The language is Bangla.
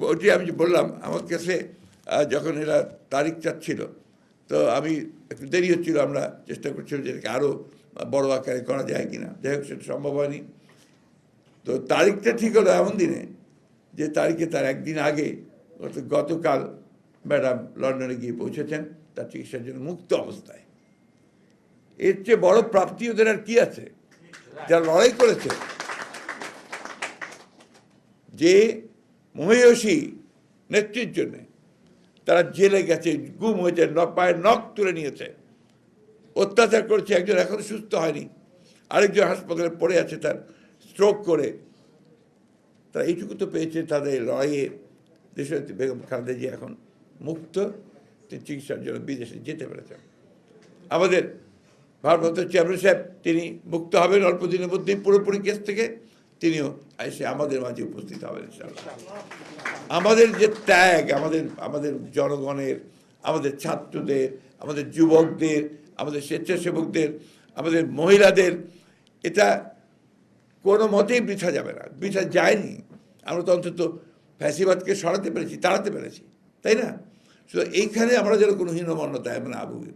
ওটি আমি বললাম, আমার কাছে যখন এরা তারিখ চাচ্ছিল, তো আমি একটু দেরি হচ্ছিল, আমরা চেষ্টা করছিলাম যে এটাকে আরও বড় আকারে করা যায় কিনা। যাই হোক, সেটা সম্ভব হয়নি। তো তারিখটা ঠিক হলো এমন দিনে, যে তারিখে তার একদিন আগে গত- গতকাল ম্যাডাম লন্ডনে গিয়ে পৌঁছেছেন, তার চিকিৎসার জন্য মুক্ত অবস্থায়। এর চেয়ে বড় প্রাপ্তি ওদের আর কি আছে? যারা লড়াই করেছে। যে মহিষী নেত্রীর জন্যে। তারা জেলে গেছে, গুম হয়েছে পায়ের নখ তুলে নিয়েছে। অত্যাচার করেছে, একজন এখনও সুস্থ হয়নি। আরেকজন হাসপাতালে পড়ে আছে তার স্ট্রোক করে। তারা এইটুকু তো পেয়েছে তাদের লড়াইয়ে দেশনেত্রী বেগম খালেদা জি এখন মুক্ত। তিনি চিকিৎসার জন্য বিদেশে যেতে পেরেছেন। আমাদের ভারপ্রাপ্ত চেয়ারম্যান সাহেব, তিনি মুক্ত হবেন অল্প দিনের মধ্যেই পুরোপুরি কেস থেকে। তিনিও এসে আমাদের মাঝে উপস্থিত হবেন আমাদের যে ত্যাগ, আমাদের আমাদের জনগণের, আমাদের ছাত্রদের, আমাদের যুবকদের, আমাদের স্বেচ্ছাসেবকদের, আমাদের মহিলাদের, এটা কোনো মতেই বৃথা যাবে না, বৃথা যায়নি। আমরা তো অন্তত ফ্যাসিবাদকে সরাতে পেরেছি, তাড়াতে পেরেছি, তাই না? শুধু এইখানে আমরা যেন কোনো হীনমন্যতায় আমরা না ভুগি।